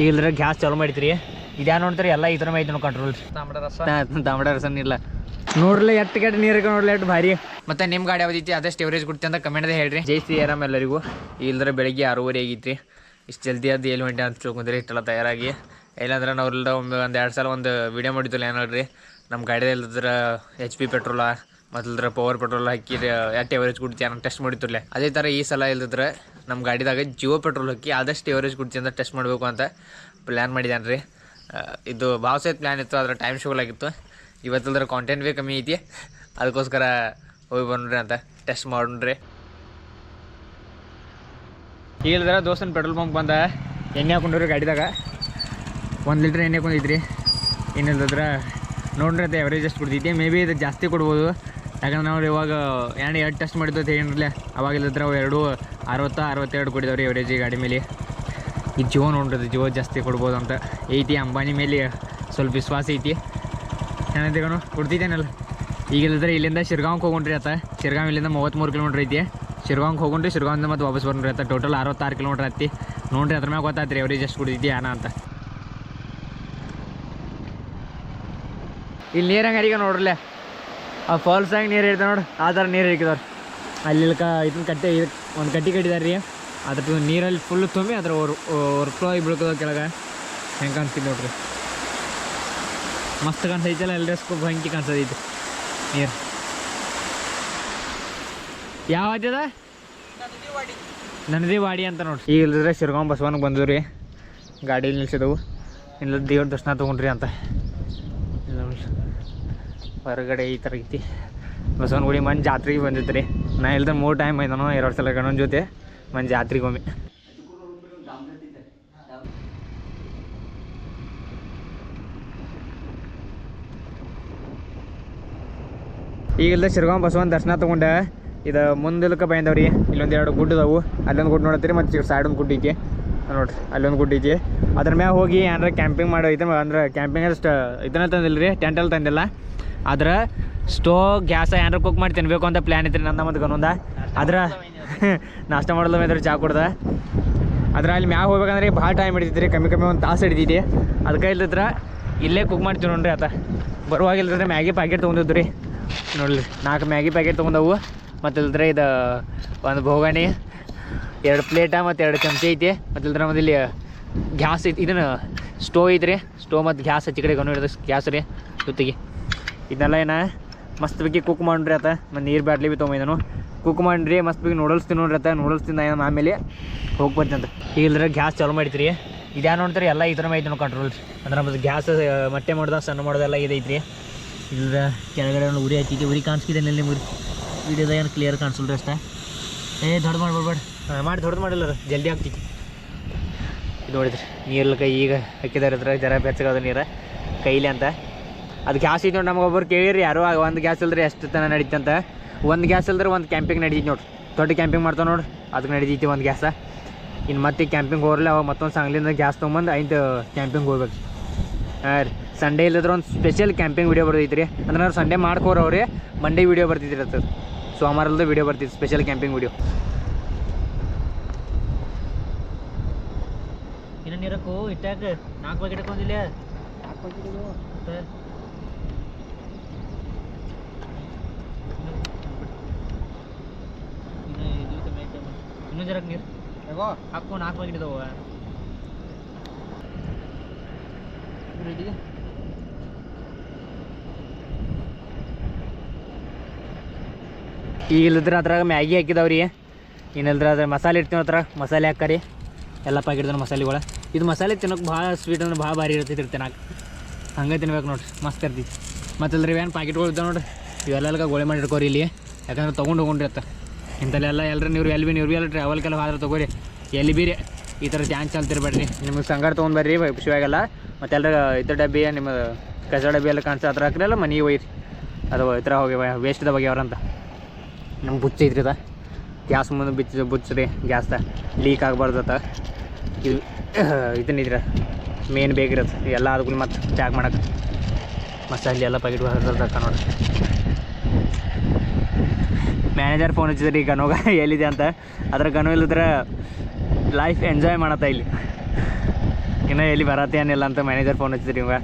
ಈಗ ಇಲ್ದ್ರೆ ಗ್ಯಾಸ್ ಚಾಲು ಮಾಡಿದ್ರಿ. ಇದ್ಯಾ ನೋಡ್ತೀರಿ ಎಲ್ಲ ಈ ಥರ ಐತೆ ನೋಡಿ ಕಂಟ್ರೋಲ್ ತಾಂಬಡ ರಸ? ರಸನ್ ಇಲ್ಲ. ನೋಡ್ಲಿ ಎಟ್ಟು ಕೆಟ್ಟ ನೀರು ನೋಡ್ಲಿ ಎಷ್ಟು ಭಾರಿ. ಮತ್ತೆ ನಿಮ್ಮ ಗಾಡಿ ಯಾವ್ದೈತಿ ಅದೇ ಸ್ಟೋರೇಜ್ ಕೊಡ್ತಿ ಅಂತ ಕಮೆಂಟ್ದೆ ಹೇಳ್ರಿ. ಜೈ ಸಿ ಆರಾಮ್ ಎಲ್ಲರಿಗೂ ಇಲ್ದ್ರೆ ಬೆಳಿಗ್ಗೆ ಆರೂವರೆ ಆಗಿತ್ರಿ. ಇಷ್ಟು ಜಲ್ದಿ ಅದು ಏಳು ಗಂಟೆ ಅಂತ ತಿಳ್ಕೊಂಡ್ರಿ ಇಷ್ಟೆಲ್ಲ ತಯಾರಾಗಿ. ಇಲ್ಲಾಂದ್ರೆ ನಾವೆಲ್ಲ ಒಂದು ಒಂದು ಎರಡು ಸಲ ಒಂದು ವಿಡಿಯೋ ಮಾಡಿದ್ದಿಲ್ಲ ಏನಲ್ರಿ ನಮ್ಮ ಗಾಡಿ ಇಲ್ಲದ್ರ ಎಚ್ ಪಿ ಪೆಟ್ರೋಲ ಮೊದಲ್ದ್ರ ಪವರ್ ಪೆಟ್ರೋಲ್ ಹಾಕಿ ಎಷ್ಟು ಎವರೇಜ್ ಕೊಡ್ತಿ ಅನ್ನೋ ಟೆಸ್ಟ್ ಮಾಡಿತ್ತಿರಲಿ ಅದೇ ಥರ ಈ ಸಲ ಇಲ್ಲದ್ರೆ ನಮ್ಮ ಗಾಡಿದಾಗ ಜಿಯೋ ಪೆಟ್ರೋಲ್ ಹಾಕಿ ಆದಷ್ಟು ಎವರೇಜ್ ಕೊಡ್ತಿ ಅಂತ ಟೆಸ್ಟ್ ಮಾಡಬೇಕು ಅಂತ ಪ್ಲ್ಯಾನ್ ಮಾಡಿದ್ದಾನೆ ರೀ. ಇದು ಭಾಳ ಸೈತ್ ಪ್ಲ್ಯಾನ್ ಇತ್ತು, ಆದ್ರೆ ಟೈಮ್ ಶೋಲಾಗಿತ್ತು ಇವತ್ತಲ್ದ್ರ ಕಾಂಟೆಂಟ್ ಭೀ ಕಮ್ಮಿ ಐತಿ. ಅದಕ್ಕೋಸ್ಕರ ಹೋಗಿ ಬಂದ್ರಿ ಅಂತ ಟೆಸ್ಟ್ ಮಾಡ್ರಿ ಇಲ್ದ್ರ ದೋಸ್ತನ ಪೆಟ್ರೋಲ್ ಪಂಪ್ ಬಂದ, ಎಣ್ಣೆ ಹಾಕೊಂಡ್ರಿ ಗಾಡಿದಾಗ. ಒಂದು ಲೀಟ್ರ್ ಎಣ್ಣೆ ಹಾಕೊಂಡಿದ್ರಿ ಏನಿಲ್ಲದ್ರ ನೋಡ್ರಿ ಅದು ಎವರೇಜ್ ಎಷ್ಟು ಕೊಡ್ತೈತಿ ಮೇ ಬಿ ಇದು ಜಾಸ್ತಿ ಕೊಡ್ಬೋದು. ಯಾಕಂದ್ರೆ ನಾವು ಇವಾಗ ಏನು ಎರಡು ಟೆಸ್ಟ್ ಮಾಡಿದ್ದು ಅಂತ ಅವಾಗಿಲ್ಲದ್ರೆ ಅವು ಎರಡು ಅರವತ್ತ, ಅರವತ್ತೆರಡು ಕೊಡಿದವ್ರಿ ಎವರೇಜ್ ಗಾಡಿ ಮೇಲೆ. ಈ ಜಿಯೋ ನೋಡ್ರಿ ಜೀವ ಜಾಸ್ತಿ ಕೊಡ್ಬೋದು ಅಂತ. ಐತಿ ಅಂಬಾನಿ ಮೇಲೆ ಸ್ವಲ್ಪ ವಿಶ್ವಾಸ ಐತಿ. ಏನಂತ ಕಣು ಕೊಡ್ತಿದ್ದೇನಲ್ಲ. ಈಗ ಇಲ್ಲದ್ರೆ ಇಲ್ಲಿಂದ ಶಿರ್ಗಾಂವ್ಗೆ ಹೋಗೊಂಡ್ರಿ ಆತ. ಶಿರ್ಗಾಂವ್ ಇಲ್ಲಿಂದ ಮೂವತ್ತ್ಮೂರು ಕಿಲೋಮೀಟ್ರ್ ಐತಿ. ಶಿರ್ಗಾಂವ್ಗೆ ಹೋಗೊಂಡ್ರಿ ಶಿರ್ಗಾಂವಿಂದ ಮತ್ತೆ ವಾಪಸ್ ಬಂದ್ರಿ ಆತ. ಟೋಟಲ್ ಅರವತ್ತಾರು ಕಿಲೋಮೀಟ್ರ್ ಹತ್ತಿ ನೋಡ್ರಿ ಅದ್ರ ಮ್ಯಾಗ ಗೊತ್ತಾಯ್ತು ರೀ ಎವರೇಜ್ ಎಷ್ಟು ಕುಡಿದಿದ್ದಿ ಏನ ಅಂತ. ಇಲ್ಲಿ ನೀರು ಈಗ ನೋಡ್ರಲ್ಲೇ ಆ ಫಾಲ್ಸಾಗ ನೀರು ಇರ್ತದೆ ನೋಡಿ? ಆ ಥರ ನೀರು ಇಕ್ಕಿದವ್ರು ಅಲ್ಲಿ ಕ ಇದನ್ನ ಕಟ್ಟೆ ಒಂದು ಕಟ್ಟಿ ಕಟ್ಟಿದಾರೆ ರೀ ಅದ್ರ ನೀರಲ್ಲಿ ಫುಲ್ ತುಂಬಿ ಅದ್ರ ಹೊರ್ಫ್ಲೋ ಆಗಿ ಬೀಳ್ತದೆ ಕೆಳಗೆ. ಹೆಂಗೆ ಕಾಣಿಸ್ತೀನಿ ನೋಡ್ರಿ. ಮಸ್ತ್ ಕಾಣಿಸೈತಲ್ಲ ಎಲ್ಲರ ಸ್ಕೋಪ್ ಹಂಗೆ ಕಾಣಿಸೋದೈತಿ ನೀರು. ಯಾವ ಆದ್ಯದ ವಾಡಿ ಅಂತ ನೋಡಿ ಈಗ ಇಲ್ಲದ್ರೆ ಶಿರ್ಗಾಂವ್ ಬಸವನಿಗೆ ಬಂದವು ರೀ. ನಿಲ್ಸಿದವು. ಇಲ್ಲ ದೇವ್ರ ದರ್ಶನ ತೊಗೊಂಡ್ರಿ ಅಂತ. ಹೊರಗಡೆ ಈ ಥರ ಐತಿ. ಬಸವನಗುಡಿ ಮನ್ ಜಾತ್ರೆಗೆ ಬಂದಿತ್ತು ರೀ ನಾ ಇಲ್ದ ಮೂರು ಟೈಮ್ ಆಯ್ತಾನೋ ಎರಡು ಸಲ ಗಣನ ಜೊತೆ ಒಮ್ಮೆ ಈಗ ಇಲ್ದ ಶಿರ್ಗಾಂವ್ ಬಸವನ ದರ್ಶನ ತೊಗೊಂಡೆ. ಇದು ಮುಂದಿಲ್ಕ ಬಂದವ್ರಿ. ಇಲ್ಲೊಂದು ಎರಡು ಗುಡ್ಡ ಅದಾವು ಅಲ್ಲೊಂದು ಗುಡ್ಡ ನೋಡತ್ತೀರಿ ಮತ್ತು ಸೈಡ್ ಒಂದು ಗುಡ್ಡ ಐತಿ. ನೋಡ್ರಿ, ಅಲ್ಲೊಂದು ಗುಡ್ಡ ಐತಿ. ಅದ್ರ ಮ್ಯಾಗ ಹೋಗಿ ಏನಾರ ಕ್ಯಾಂಪಿಂಗ್ ಮಾಡೋ ಐತೆ, ಅಂದ್ರೆ ಕ್ಯಾಂಪಿಂಗ್ ಅಷ್ಟು ಇದನ್ನ ತಂದಿಲ್ಲ ರೀ ಟೆಂಟಲ್ಲಿ ತಂದಿಲ್ಲ. ಆದ್ರೆ ಸ್ಟೋ, ಗ್ಯಾಸ, ಏನಾರ ಕುಕ್ ಮಾಡಿ ತಿನ್ಬೇಕು ಅಂತ ಪ್ಲ್ಯಾನ್ ಇತ್ತು ನನ್ನ ಮತ್ತು ಗನೊಂದ. ಆದ್ರೆ ನಾಷ್ಟ ಮಾಡಲ್ಲ ಇದ್ರ ಚಾ ಕುಡ್ದ. ಆದ್ರೆ ಅಲ್ಲಿ ಮ್ಯಾಗ ಹೋಗ್ಬೇಕಂದ್ರೆ ಭಾಳ ಟೈಮ್ ಹಿಡಿದ್ರಿ ಕಮ್ಮಿ ಕಮ್ಮಿ ಒಂದು ತಾಸು ಹಿಡಿದಿದ್ದೆ ಅದಕ್ಕೆ ಇಲ್ಲದ್ರ ಇಲ್ಲೇ ಕುಕ್ ಮಾಡ್ತೀವಿ ನೋಡ್ರಿ ಆತ. ಬರುವಾಗ ಇಲ್ಲದ್ರೆ ಮ್ಯಾಗಿ ಪ್ಯಾಕೆಟ್ ತೊಗೊಂಡಿದ್ರಿ ರೀ ನೋಡ್ರಿ, ನಾಲ್ಕು ಮ್ಯಾಗಿ ಪ್ಯಾಕೆಟ್ ತೊಗೊಂಡವು. ಮತ್ತು ಇಲ್ದ್ರೆ ಇದು ಒಂದು ಭೋಗಾಣಿ ಎರಡು ಪ್ಲೇಟ ಮತ್ತು ಎರಡು ಚಮಚ ಐತಿ. ಮತ್ತು ಇಲ್ದ್ರೆ ಮತ್ತೆ ಇಲ್ಲಿ ಗ್ಯಾಸ್ ಐತಿ, ಇದನ್ನು ಸ್ಟೋವ್ ಐತ್ರಿ. ಸ್ಟೋವ್ ಮತ್ತು ಗ್ಯಾಸ್ ಹಚ್ಚಿ ಕಡೆ ಗನು ಹಿಡಿದ, ಗ್ಯಾಸ್ ರೀ ಜೊತೆಗೆ. ಇದನ್ನೆಲ್ಲ ಏನ? ಮಸ್ತ್ ಬಗ್ಗೆ ಕುಕ್ ಮಾಡ್ರಿ ಆತ. ಮತ್ತು ನೀರು ಬ್ಯಾಟ್ಲಿ ಬಿ ತೊಗೊಂಬಂದನು ಕುಕ್ ಮಾಡ್ರಿ, ಮಸ್ತ್ ಬಗ್ಗೆ ನೂಡಲ್ಸ್ ತಿನ್ನೋಡ್ರಿ ಆತ. ನೂಡಲ್ಸ್ ತಿಂದ ಏನು ಆಮೇಲೆ ಹೋಗಿ ಬರ್ತೀನಿ ಅಂತ. ಈಗ ಇಲ್ದ್ರೆ ಗ್ಯಾಸ್ ಚಾಲು ಮಾಡಿತ್ರಿ ಇದ್ಯಾ ನೋಡ್ತಾರೆ, ಎಲ್ಲ ಈ ಥರ ಐತೆ ಕಂಟ್ರೋಲ್ ಅಂದ್ರೆ ಮತ್ತು ಗ್ಯಾಸ್ ಮೊಟ್ಟೆ ಮಾಡ್ದ, ಸಣ್ಣ ಮಾಡ್ದೆಲ್ಲ ಇದೈತ್ರಿ ಇಲ್ದ್ರ ಕೆಳಗಡೆ ಒಂದು ಉರಿ ಐತಿ ಉರಿ ಕಾಣಿಸ್ಕಿದೆ ನೆಲ್ಲಿ ವಿಡಿಯೋದಾಗ ಏನು ಕ್ಲಿಯರ್ ಕಾಣಿಸಲ್ರಿ ಅಷ್ಟೇ. ಏ, ದೊಡ್ಡ ಮಾಡ್ಬೇಡ ಮಾಡಿ ದೊಡ್ಡದು ಮಾಡಿಲ್ಲ ಜಲ್ದಿ ಆಗ್ತೈತಿ ಇದು ನೋಡಿದ್ರಿ ಕೈ ಈಗ ಹಾಕಿದಾರೆ ಜರ ಬೆಚ್ಚಗದ ನೀರು. ಕೈಲಿ ಅಂತ. ಅದು ಗ್ಯಾಸ್ ಐತಿ ನೋಡಿ ನಮಗೊಬ್ಬರು ಕೇಳಿರಿ ಯಾರೋ ಒಂದು ಗ್ಯಾಸ್ ಇಲ್ದ್ರೆ ಎಷ್ಟು ತನ ನಡೀತಂತ ಒಂದು ಗ್ಯಾಸ್ ಇಲ್ದ್ರೆ ಒಂದು ಕ್ಯಾಂಪಿಂಗ್ ನಡೀತಿ ನೋಡಿ. ದೊಡ್ಡ ಕ್ಯಾಂಪಿಂಗ್ ಮಾಡ್ತಾವೆ ನೋಡಿ. ಅದಕ್ಕೆ ನಡೀತೈತಿ ಒಂದು ಗ್ಯಾಸ ಇನ್ನು ಮತ್ತೆ ಕ್ಯಾಂಪಿಂಗ್ ಹೋಗ್ರಲ್ಲ, ಅವಾಗ ಮತ್ತೊಂದು ಸಂಗ್ಲಿಂದ ಗ್ಯಾಸ್ ತೊಗೊಂಬಂದು ಐದು ಕ್ಯಾಂಪಿಂಗ್ ಹೋಗ್ಬೇಕು. ಹಾಂ ರೀ ಸಂಡೇ ಇಲ್ಲದ್ರೆ ಒಂದು ಸ್ಪೆಷಲ್ ಕ್ಯಾಂಪಿಂಗ್ ವೀಡಿಯೋ ರೀ ಅಂದ್ರೆ ನಾವು ಸಂಡೇ ಮಾಡ್ಕೋರವ್ರಿ ಮಂಡೇ ವಿಡಿಯೋ ಬರ್ತಿದ್ರಿ ರೀ ಅದು. ವೀಡಿಯೋ ವಿಡಿಯೋ ಬರ್ತೈತಿ ಸ್ಪೆಷಲ್ ಕ್ಯಾಂಪಿಂಗ್ ವಿಡಿಯೋ ಇನ್ನು ನೀರಕ್ಕೂ ಇಟ್ಟಾಕ ನಾಲ್ಕು ಬಗ್ಗೆ ಹಾಕೊಂಡಿಲ್ಲ ಜರಕ್ ನೀರು? ಹಾಕು ನಾಲ್ಕು ಇದಾವ ಈಗ ಇಲ್ಲದ್ರ ಅದ್ರಾಗ ಮ್ಯಾಗಿ ಹಾಕಿದಾವ್ರಿ. ಏನಿಲ್ದ್ರ ಅದ್ರ ಮಸಾಲೆ ಇಡ್ತೀವಿ ಅದ್ರ ಮಸಾಲೆ ಹಾಕರಿ. ಎಲ್ಲ ಪ್ಯಾಕೆಟ್ದ ಮಸಾಲೆಗಳ. ಇದು ಮಸಾಲೆ ತಿನ್ನೋಕೆ ಭಾಳ ಸ್ವೀಟ್ ಅಂದ್ರೆ ಭಾಳ ಭಾರಿ ಇರ್ತೈತಿ ತಿನ್ನಕ್ಕೆ ಹಂಗೆ ತಿನ್ಬೇಕು ನೋಡ್ರಿ. ಮಸ್ತ್ ಇರ್ತೈತಿ. ಮತ್ತಲ್ರಿ ಏನು ಪಾಕಿಟ್ಗಳು ಇದ್ದಾವೆ ನೋಡ್ರಿ. ಇವೆಲ್ಲ ಗೋಳಿ ಮಾಡಿ ಇಟ್ಕೋರಿ ಇಲ್ಲಿ. ಯಾಕಂದ್ರೆ ತೊಗೊಂಡು ಹೋಗೊಂಡ್ರಿ ಅತ್ತ. ಇಂಥಲ್ಲೆಲ್ಲ ಎಲ್ಲರೂ ನೀವು ಎಲ್ಲಿ ಬಿ ನೀವು ಬಿ ಎಲ್ಲ ಟ್ರಾವೆಲ್ಗೆಲ್ಲ ಆದ್ರೆ ತೊಗೋರಿ. ಎಲ್ಲಿ ಬೀರಿ? ಈ ಥರ ಚಾನ್ಸ್ ಅಂತಿರ್ಬೇಡ್ರಿ ನಿಮಗೆ ಸಂಗಾರ ತೊಗೊಂಡ್ಬರ್ರಿ ಖುಷಿಯಾಗಲ್ಲ ಮತ್ತೆ ಎಲ್ಲರ ಇದ್ರ ಡಬ್ಬಿ, ನಿಮ್ಮ ಕಸ ಡಬ್ಬಿ ಎಲ್ಲ ಕಾಣಿಸ ಹತ್ರ ಹಾಕಿರಲ್ಲ ಮನೆಗೆ ಒಯ್ಯಿರಿ ಅದು ಈ ಥರ ಹೋಗಿ ವೇಸ್ಟ್ದ ಬಗ್ಗೆ ಅವ್ರಂತ ನಮ್ಗೆ ಬುಚ್ಚ ಐತ್ರಿ ಅದ. ಗ್ಯಾಸ್ ಮುಂದೆ ಬಿಚ್ಚ ಬುಚ್ಚರಿ ಗ್ಯಾಸ್ದ ಲೀಕ್ ಆಗಬಾರ್ದತ್ತ ಇದು ಇದನ್ನಿದ್ರ ಮೇನ್ ಬೇಕಿರತ್ತೆ ಎಲ್ಲ ಅದಕ್ಕೂ ಮತ್ತೆ ಪ್ಯಾಕ್ ಮಾಡಕ್ಕೆ ಮಸಾಲೆ ಎಲ್ಲ ಪ್ಯಾಕೆಟ್ ಹರಿದಕ್ಕ ನೋಡಿ ಮ್ಯಾನೇಜರ್ ಫೋನ್ ಹಚ್ಚಿದ್ರಿ ಗನೋಗ ಎಲ್ಲಿದೆ ಅಂತ. ಅದ್ರ ಗನು ಇಲ್ಲದ್ರೆ ಲೈಫ್ ಎಂಜಾಯ್ ಮಾಡತ್ತ ಇಲ್ಲಿ. ಇನ್ನೂ ಎಲ್ಲಿ ಬರತ್ತೆ ಏನಿಲ್ಲ ಅಂತ ಮ್ಯಾನೇಜರ್ ಫೋನ್ ಹಚ್ಚಿದ್ರಿ ಇವಾಗ.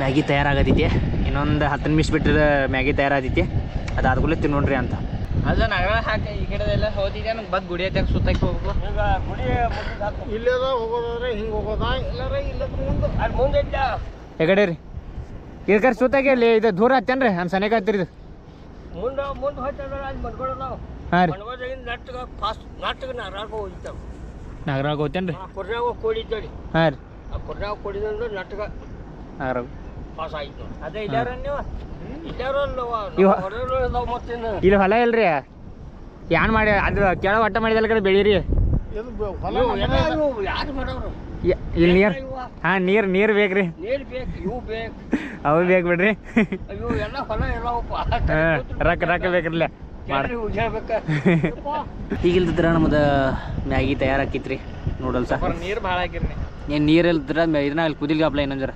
ಮ್ಯಾಗಿ ತಯಾರಾಗತೈತಿ ಇನ್ನೊಂದು ಹತ್ತು ನಿಮಿಷ ಬಿಟ್ಟರೆ ಮ್ಯಾಗಿ ತಯಾರಾಗೈತಿ ಅದು ಆದ್ಕೂಲೆ ತಿನ್ನೋಣ್ರಿ ಅಂತ. ಅದ ನಗರ ಹಾಕಿ ಈ ಕಡೆ ಎಲ್ಲ ಹೋದಿದೆ ನಂಗೆ ಬದ್ ಗುಡಿ ಹತ್ತಾಗ ಸುತ್ತಕ್ಕೆ ಹೋಗ್ಬೇಕು. ಇಲ್ಲದ ಹೋಗೋದಾದ್ರೆ ಹಿಂಗೆ ಹೋಗೋದಾ? ಇಲ್ಲಾರ ಇಲ್ಲದ್ರ ಮುಂದೆ ಅಲ್ಲಿ ಮುಂದೆ ಎಗಡೆ ರೀ? ಇದಕ್ಕೆ ಸುತ್ತಾಗಿ ಅಲ್ಲಿ ಇದು ದೂರ ಹತ್ತೇನ್ರಿ ನಮ್ಮ ಸನೇಕ ಹತ್ತಿರಿದು ಮುಂದೆ ಮುಂದೆ ಹೋಗ್ತದ ಅಲ್ಲಿ ಹಾಂ ರೀ. ನಟ್ಟಗ ಫಾಸ್ಟ್ ನಟ್ಟಗ ನಾರಾಗ ಹೋಗಿದ್ದಾವ ನಾಗರಾಗ ಹೋಗ್ತೇನ್ರಿ ಕುರ್ನಾಗ ಕೋಡಿ ಕೋಡಿದ್ದಡಿ ಹಾಂ ರೀ. ಆ ಕೊಡ್ರಾಗ ಕೋಡಿದಂದ್ರೆ ನಟ್ಟಗ ನಾಗರಾಗ ಪಾಸ್ ಆಯ್ತು ಅದೇ ಇಲ್ಲಾರ ನೀವು? ಇಲ್ಲಾರ ಇಲ್ಲಿ ಹೊಲ ಇಲ್ರಿ. ಏನ್ ಮಾಡಿ ಅದು ಕೆಳ ಒಟ್ಟ ಮಾಡಿದಲ್ಲ ಕಡೆ ಬೆಳೀರಿ. ಯಾರು ಮಾಡೋರು? ಇಲ್ಲಿ ನೀರು? ಹಾಂ ನೀರು ನೀರು ಬೇಕ್ರಿ. ನೀರು ಬೇಕು ಇವು ಬೇಕು. ಅವು ಬೇಕು ಬಿಡ್ರಿ. ಅಯ್ಯೋ ಎಲ್ಲ ಹೊಲ ಎಲ್ಲವಪ್ಪ ರೊಕ್ಕ ರೊಕ್ಕ ಬೇಕ್ರಲ್ಲ ಈಗ ಇಲ್ದಿದ್ರ ಮ್ಯಾಗಿ ಮ್ಯಾಗಿ ತಯಾರಾಕಿತ್ರಿ ನೂಡಲ್ಸ. ನೀರು ಭಾಳ ಹಾಕಿರಿ ಏನು ನೀರು ಇಲ್ದಿರ ಇದನ್ನ ಅಲ್ಲಿ ಕುದಿಲ್ಗೆ ಅಪ್ಲೈ ಇನ್ನೊಂದು ಜರ.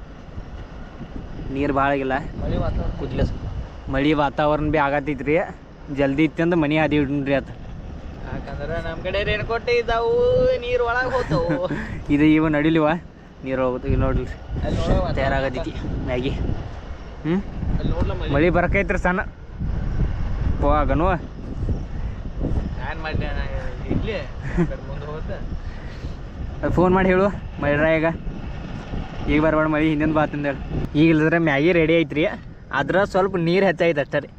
ನೀರು ಭಾಳ ಆಗಿಲ್ಲ. ಮಳೆ ವಾತಾವರಣ. ಕುದಿಲ್ಲ ಮಳೆ ವಾತಾವರಣ ಭೀ ಆಗತ್ತೈತ್ರಿ ಜಲ್ದಿ ಇತ್ತಂದ್ರೆ ಮನೆ ಆದಿ ಇಡ್ರಿ ಆತ ಯಾಕಂದ್ರೆ ನಮ್ಮ ಕಡೆ ರೇನ್ ಇದಾವು ನೀರು ಒಳಗೆ ಹೋಗ್ತಾವು. ಇದು ಇವ ನಡಿಲಿವ? ನೀರು ಹೋಗುತ್ತೆ ಇಲ್ಲಿ ನೋಡ್ರಿ. ತಯಾರಾಗತೈತಿ ಮ್ಯಾಗಿ. ಹ್ಞೂ ಮಳೆ? ಬರಕೈತ್ರಿ ಸಣ್ಣ. ಹೋಗನು ಫೋನ್ ಮಾಡಿ ಹೇಳು ಮಳ್ರ ಈಗ? ಈಗ ಬರಬೇಡ ಮಳೆ ಹಿಂದಿನ ಬಾತು ಹೇಳಿ ಈಗ ಇಲ್ಲದ್ರೆ ಮ್ಯಾಗಿ ರೆಡಿ ಐತ್ರಿ. ಅದ್ರ ಸ್ವಲ್ಪ ನೀರು ಹೆಚ್ಚಾಗೈತೆ ಅಷ್ಟೇ ರೀ.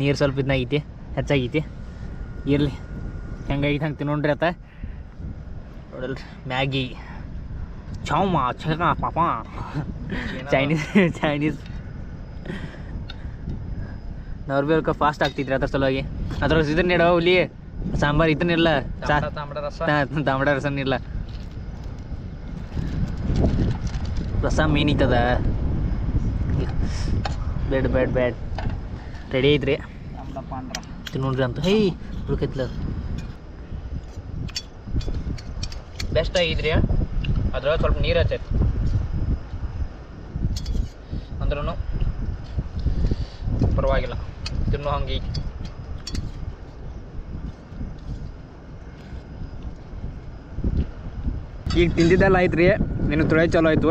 ನೀರು ಸ್ವಲ್ಪ ಇದನ್ನಾಗೈತಿ ಹೆಚ್ಚಾಗೈತಿ. ಇರಲಿ. ಹೆಂಗಾಗೈತೆ ಹಂಗೆ ತಿನ್ನೋಣ್ರಿ ಆತ ನೋಡಲ್ರಿ ಮ್ಯಾಗಿ. ಚೌಮ ಚಕ ಪಾಪ. ಚೈನೀಸ್ ಚೈನೀಸ್ ನವ್ರು ಕ ಫಾಸ್ಟ್ ಆಗ್ತಿದ್ರಿ ಅದ್ರ ಸಲುವಾಗಿ. ಅದ್ರೊಳಗೆ ಇದನ್ನ ಇಡೋ ಹುಲಿ ಸಾಂಬಾರು ಇದನ್ನಿಲ್ಲ ತಾಂಬಡ ತಾಂಬಡ ರಸ. ತಾಂಬಡ ರಸನ್ ಇಲ್ಲ ರಸ ಮೀನಿತ್ತದ ಬೇಡ ಬೇಡ ಬೇಡ ರೆಡಿ ಐತ್ರಿ. ತಿನ್ನೋಣ್ರಿ ಅಂತ. ಹೇ ಉಳ್ಕೈತ್ಲ ಬೆಸ್ಟ್ ಆಗಿದ್ರಿ. ಅದ್ರೊಳಗೆ ಸ್ವಲ್ಪ ನೀರು ಹಚ್ಚೈತಿ. ಅಂದ್ರೂ ಪರವಾಗಿಲ್ಲ. ತಿನ್ನೋ ಹಂಗೆ ಈಗ. ತಿಂದಿದ್ದೆಲ್ಲ ಆಯ್ತು ರೀ ನೀನು ತೊಳೆ ಚಲೋ ಆಯ್ತು.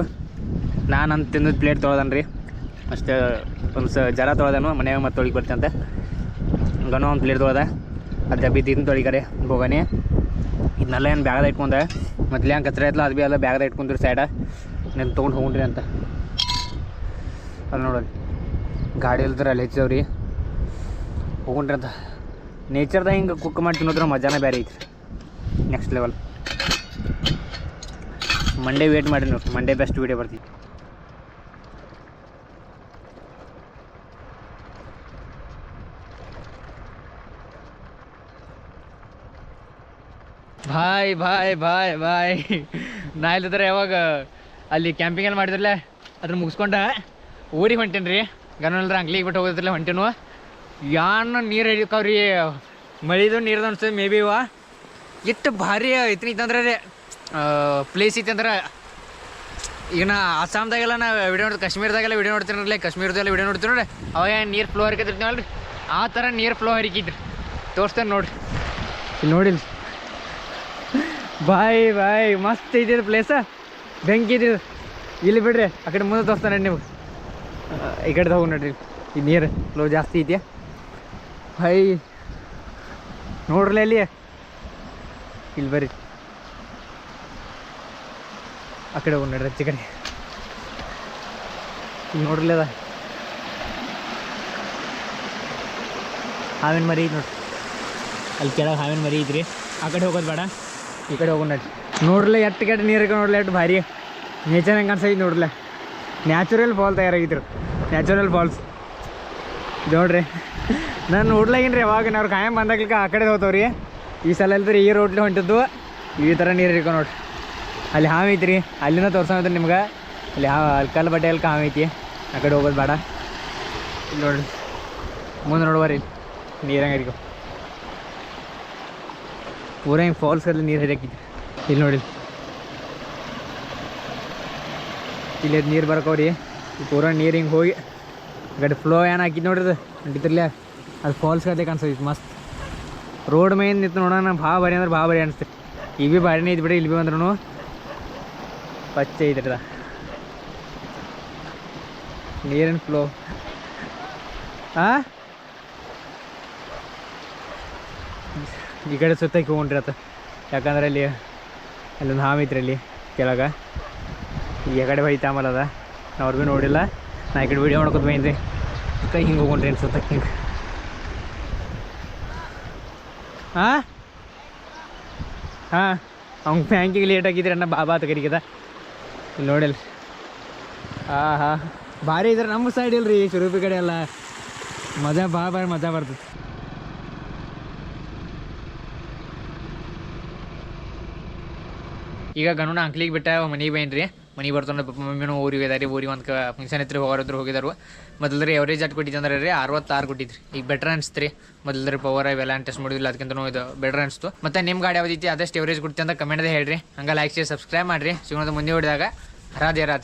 ನಾನು ಅಂತ ತಿಂದಿದ್ದು ಪ್ಲೇಟ್ ತೊಳ್ದನ್ ಅಷ್ಟೇ ಒಂದು ಸ ಜರ ತೊಳ್ದನು, ಮನ್ಯಾಗ ಮತ್ತೆ ತೊಳಿಗೆ ಬರ್ತಂತೆ ಗನೋ ಒಂದು ಪ್ಲೇಟ್ ತೊಳೆದೆ. ಅದು ಡಬ್ಬಿ ತಿಂದು ತೊಳಿಕರೆ ಬೋಗನೆ ಇದನ್ನೆಲ್ಲ ಏನು ಬ್ಯಾಗ್ದ ಇಟ್ಕೊಂಡೆ. ಮೊದಲೇ ಹೆಂಗೆ ಕಚ್ರ ಐತ್ಲ ಅದು ಭೀ ಎಲ್ಲ ಬ್ಯಾಗ್ದ ಇಟ್ಕೊಂಡ್ರಿ ಸೈಡ నేను ತೊಗೊಂಡು ಹೋಗ್ರಿ ಅಂತ. ಅಲ್ಲಿ ನೋಡಿ ಗಾಡಿ ಇಲ್ದ್ರೆ ಅಲ್ಲಿ ಹೆಚ್ಚವ್ರಿ ಹೋಗ್ರಿ ಅಂತ. ನೇಚರ್ದಾಗ ಹಿಂಗೆ ಕುಕ್ ಮಾಡಿ ತಿನ್ನೋದ್ರ ಮಜಾನೇ ಬೇರೆ ಐತ್ರಿ. ನೆಕ್ಸ್ಟ್ ಲೆವೆಲ್ ಮಂಡೇ ವೇಟ್ ಮಾಡಿ ನೋಡಿರಿ ಮಂಡೇ ಬೆಸ್ಟ್ ವೀಡಿಯೋ ಬರ್ತೀವಿ ಬಾಯ್ ಬಾಯ್ ಬಾಯ್ ಬಾಯ್ ನಾ ಇಲ್ಲದ್ರೆ ಯಾವಾಗ ಅಲ್ಲಿ ಕ್ಯಾಂಪಿಂಗ್ ಎಲ್ಲ ಮಾಡಿದ್ರಲ್ಲ ಅದನ್ನ ಮುಗಿಸ್ಕೊಂಡ. ಊರಿಗೆ ಹೊಂಟೇನಿ ರೀ. ಗನಲ್ರ ಅಂಗ್ಲಿಗೆ ಬಿಟ್ಟು ಹೋಗೋದ್ರಲ್ಲ ಹೊಂಟೇನು. ಯಾನ ನೀರು ಹಿಡಿಯಕ್ಕವ್ರಿ ಮಳಿದು ನೀರ್ದು ಅನ್ಸ್ತದೆ ಮೇ ಬಿ ಇವ. ಎಷ್ಟು ಭಾರಿ ಐತಿ ಇತ್ತಂದ್ರೆ ರೀ. ಪ್ಲೇಸ್ ಇತ್ತಂದ್ರೆ ಈಗ ನಾ ಅಸ್ಸಾಮ್ದಾಗೆಲ್ಲ ನಾ ವಿಡಿಯೋ ನೋಡಿ, ಕಾಶ್ಮೀರದಾಗೆಲ್ಲ ವಿಡಿಯೋ ನೋಡ್ತೀನಲ್ಲ ಕಾಶ್ಮೀರದೆಲ್ಲ ವಿಡಿಯೋ ನೋಡ್ತೀನಿ ನೋಡಿ ಅವಾಗ ನೀರು ಫ್ಲೋ ಹರಿಕತ್ತಿರ್ತೀವಲ್ರಿ? ಆ ಥರ ನೀರು ಫ್ಲೋ ಹರಿಕಿದ್ರಿ ತೋರಿಸ್ತೇನೆ ನೋಡ್ರಿ. ಇಲ್ಲಿ ನೋಡಿಲ್ಲ ಬಾಯ್ ಬಾಯ್. ಮಸ್ತ್ ಐತಿ ಪ್ಲೇಸ ಬೆಂಕಿ ಇದು ಇಲ್ಲಿ ಬಿಡ್ರಿ, ಆ ಕಡೆ ಮುಂದೆ ತೋರಿಸ್ತಾನೆ ನೀವು. ಈ ಕಡೆ ತಗೊಂಡು ನೋಡ್ರಿ. ಈ ನೀರು ಫ್ಲೋ ಜಾಸ್ತಿ ಇದೆಯಾ? ಹೈ. ನೋಡ್ರಲ್ಲ ಇಲ್ಲಿ. ಇಲ್ಲಿ ಬರ್ರಿ. ಆ ಕಡೆ ಹೋಗಿ ನೋಡ್ರಿ ಹಚ್ಚಿ ಕಡೆ. ಇಲ್ಲಿ ಅದ. ಹಾವಿನ ಮರಿ ನೋಡ್ರಿ. ಅಲ್ಲಿ ಕೆಳಗೆ ಹಾವಿನ ಮರಿ ಇದ್ರಿ. ಆ ಕಡೆ ಹೋಗೋದು ಬೇಡ. ಈ ಕಡೆ ಹೋಗೋಣ ನಡ್ರಿ ನೋಡ್ರಲ್ಲ ಎಟ್ಟು ಕೆಟ್ಟ ನೀರು ನೋಡ್ಲ ಎಷ್ಟು ಭಾರಿ. ನೇಚರ್ ಹೆಂಗೆ ಅನ್ಸೈತಿ ನೋಡ್ರಲ್ಲ ನ್ಯಾಚುರಲ್ ಫಾಲ್ ತಯಾರಾಗಿದ್ರು. ನ್ಯಾಚುರಲ್ ಫಾಲ್ಸ್ ನೋಡ್ರಿ. ನಾನು ನೋಡ್ಲಾಗಿನ್ರಿ ಯಾವಾಗ, ನಾವು ಕಾಯಂ ಬಂದಾಗ್ಲಿಕ್ಕೆ ಆ ಕಡೆ ಹೋಗ್ತಾವ್ರಿ. ಈ ಸಲ ಇಲ್ದ್ರಿ ಈ ರೋಡ್ಲಿ ಹೊಂಟಿದ್ದು ಈ ಥರ ನೀರು ಇರ್ಕೊ ನೋಡ್ರಿ. ಅಲ್ಲಿ ಹಾವು ಐತ್ರಿ. ಅಲ್ಲಿಂದ ತೋರ್ಸೋದ್ರಿ ನಿಮ್ಗೆ. ಅಲ್ಲಿ ಹಾವು, ಅಲ್ಲಿ ಬಡ್ಡೆ ಅಲ್ಲಿ ಹಾವು ಐತಿ. ಆ ಕಡೆ ಹೋಗೋದು ಬೇಡ. ನೋಡ್ರಿ. ಮುಂದೆ ನೋಡ್ಬಾರಿ ನೀರು ಹೆಂಗೆ ಇರ್ಕೊ ಪೂರ ಹಿಂಗೆ ಫಾಲ್ಸ್ ಅಲ್ಲಿ ನೀರು ಹರಿಯಾಕಿದ್ದೆ ಇಲ್ಲಿ ನೋಡಿ. ಇಲ್ಲಿ ನೀರು ಬರ್ಕೋರಿ ಪೂರ ನೀರು ಹಿಂಗೆ ಹೋಗಿ ಗಡಿ ಫ್ಲೋ ಏನು ಹಾಕಿದ್ ನೋಡ್ರಿ ಅದು. ನಡೀತಿರ್ಲ. ಅದು ಫಾಲ್ಸ್ ಕತೆ ಕಾಣಿಸ್ತೈತಿ ಮಸ್ತ್. ರೋಡ್ ಮೇನ್ ನಿಂತು ನೋಡೋಣ ಭಾಳ ಬರಿ ಅಂದ್ರೆ ಭಾಳ ಬರಿ ಅನಿಸ್ತೈತಿ ಈಗ ಭೀ ಭಾರಿನೇ ಐತಿ ಬಿಡಿ ಇಲ್ಲಿ ಭೀ ಬಂದ್ರೂ ಪಚ್ಚೆ ಐತ್ರಿ ನೀರಿನ ಫ್ಲೋ ಆ? ಈ ಕಡೆ ಸುತ್ತಕ್ಕೆ ಹೋಗ್ರಿ ಯಾಕಂದ್ರೆ ಅಲ್ಲಿ ಅಲ್ಲೊಂದು ಹಾವು ಐತ್ರಿ ಅಲ್ಲಿ ಕೆಳಗ. ಈ ಕಡೆ ಹೋಯ್ತು ಆಮೇಲೆ ಅದ. ನಾ ಅವ್ರು ಭೀ ನೋಡಿಲ್ಲ. ನಾ ಈ ಕಡೆ ವೀಡಿಯೋ ಮಾಡ್ಕೊತ ಬೈನ್ರಿ ಕೈ ಹಿಂಗೆ ಹೋಗ್ರಿ ಅನ್ಸುತ್ತೆ ಹಿಂಗೆ. ಹಾಂ ಹಾಂ ಅವ್ನ ಬ್ಯಾಂಕಿಗೆ ಲೇಟ್ ಆಗಿದ್ರೆ ಅಣ್ಣ ಬಾಬಾ ಅಂತ ಕರಿಗದ ನೋಡಿಲ್ಲ ಹಾಂ ಹಾಂ ಭಾರಿ ಇದ್ರೆ ನಮ್ಮ ಸೈಡ್ ಇಲ್ರಿ ಸುರೂಪಿ ಕಡೆ ಎಲ್ಲ. ಮಜಾ ಭಾಳ ಬಾರಿ ಮಜಾ ಬರ್ತದೆ ಈಗ ಗಣನ ಅಂಕ್ಲಿಗೆ ಬಿಟ್ಟ ಮನೆಗೆ ಬೈನ್ರಿ. ಮನೆಗೆ ಬರ್ತಾನೆ ಪಪ್ಪ ಮಮ್ಮಿನೂ ಊರಿಗೆ ಹೋಗಿದಾರೆ ಊರಿಗೆ ಒಂದು ಫಂಕ್ಷನ್ ಹತ್ರ ಹೋಗೋರಿದ್ರು ಹೋಗಿದಾರು. ಮೊದಲ್ರಿ ಎವರೇಜ್ ಅಟ್ ಕೊಟ್ಟಿದ್ದಂದ್ರೆ ರೀ ಅರವತ್ತಾರು ಕೊಟ್ಟಿದ್ರಿ. ಈಗ ಬೆಟ್ರ್ ಅನಿಸ್ತ್ರಿ. ಮೊದಲ್ರಿ ಪವರ್ ಇವೆಲ್ಲ ಟೆಸ್ಟ್ ಮಾಡಿದಿಲ್ಲ ಅದಕ್ಕಿಂತ ಇದು ಬೆಟ್ರ್ ಅನಿಸ್ತು. ಮತ್ತೆ ನಿಮ್ಮ ಗಾಡಿ ಯಾವ್ದೈತಿ ಅದಷ್ಟು ಎವರೇಜ್ ಕೊಡ್ತಿ ಅಂತ ಕಮೆಂಟ್ದೇ ಹೇಳ್ರಿ. ಹಂಗೆ ಲೈಕ್ ಶೇರ್ ಸಬ್ಸ್ಕ್ರೈಬ್ ಮಾಡಿರಿ. ಸಿಗೋದು ಮುಂದೆ ಹೊಡಿದಾಗ ರಾಧೆ ರಾಧೆ